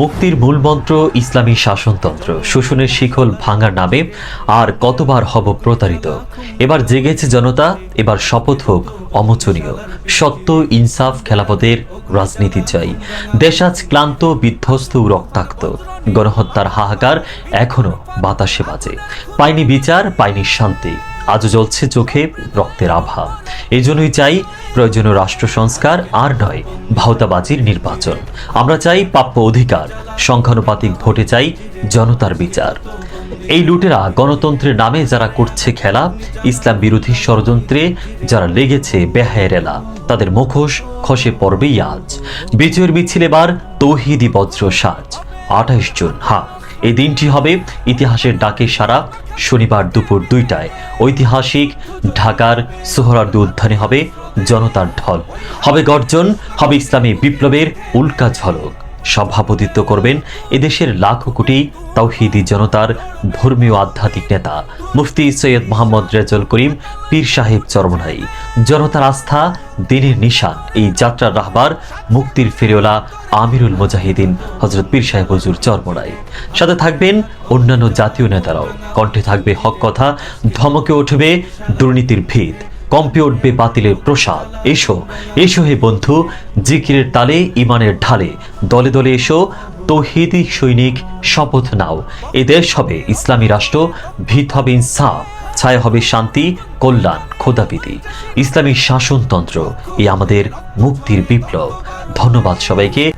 মুক্তির মূল মন্ত্র ইসলামী শাসনতন্ত্র। শোষণের শিখল ভাঙার নামে আর কতবার হব প্রতারিত। এবার জেগেছে জনতা, এবার শপথ হোক অমোচনীয়। সত্য, ইনসাফ, খেলাপথের রাজনীতি চাই। দেশ আজ ক্লান্ত, বিধ্বস্ত, রক্তাক্ত। গণহত্যার হাহাকার এখনও বাতাসে বাজে। পায়নি বিচার পায়নি শান্তি। আজও জ্বলছে চোখে রক্তের আভা। এই জন্যই চাই প্রয়োজনীয় রাষ্ট্র সংস্কার, আর নয় ভাওতাবাজির নির্বাচন। আমরা চাই প্রাপ্য অধিকার, সংখ্যানুপাতিক ভোটে চাই জনতার বিচার। এই লুটেরা গণতন্ত্রের নামে যারা করছে খেলা, ইসলাম বিরোধী ষড়যন্ত্রে যারা লেগেছে বেহায়ের এলা, তাদের মুখোশ খসে পড়বেই আজ। বিজয়ের মিছিল এবার তৌহিদি বজ্র সাজ, আঠাইশ জুন হা এই দিনটি হবে ইতিহাসের ডাকে সারা শনিবার দুপুর দুইটায়। ঐতিহাসিক ঢাকার সোহরার্দি উদ্যানে হবে জনতার ঢল। হবে গর্জন, হবে ইসলামী বিপ্লবের উল্কা ঝলক। সভাপতিত্ব করবেন এদেশের লাখো কোটি তাওহিদি জনতার ধর্মীয় আধ্যাত্মিক নেতা। মুফতি সৈয়দ মোহাম্মদ রেজল করিম, পীর সাহেব চরমনাই। জনতার আস্থা, দিনের নিশান, এই যাত্রার রাহবার মুক্তির ফেরিওলা আমিরুল মুজাহিদিন হজরত পীর সাহেব হজুর চরমনাই। সাথে থাকবেন অন্যান্য জাতীয় নেতারাও। কণ্ঠে থাকবে হক কথা, ধমকে উঠবে দুর্নীতির ভিত কম্পে উঠবে বাতিলের প্রসাদ। এসো এসো হে বন্ধু, জিকিরের তালে ইমানের ঢালে। দলে দলে এসো, তৌহিদি সৈনিক, শপথ নাও। এ দেশ হবে ইসলামী রাষ্ট্র, ভিত হবে ইনসাফ, ছায়া হবে শান্তি, কল্যাণ খোদাবিধি ইসলামী শাসনতন্ত্র এই আমাদের মুক্তির বিপ্লব। ধন্যবাদ সবাইকে।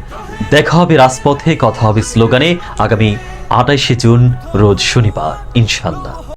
দেখা হবে রাজপথে, কথা হবে স্লোগানে। আগামী আটাইশে জুন, রোজ শনিবার ইনশাল্লাহ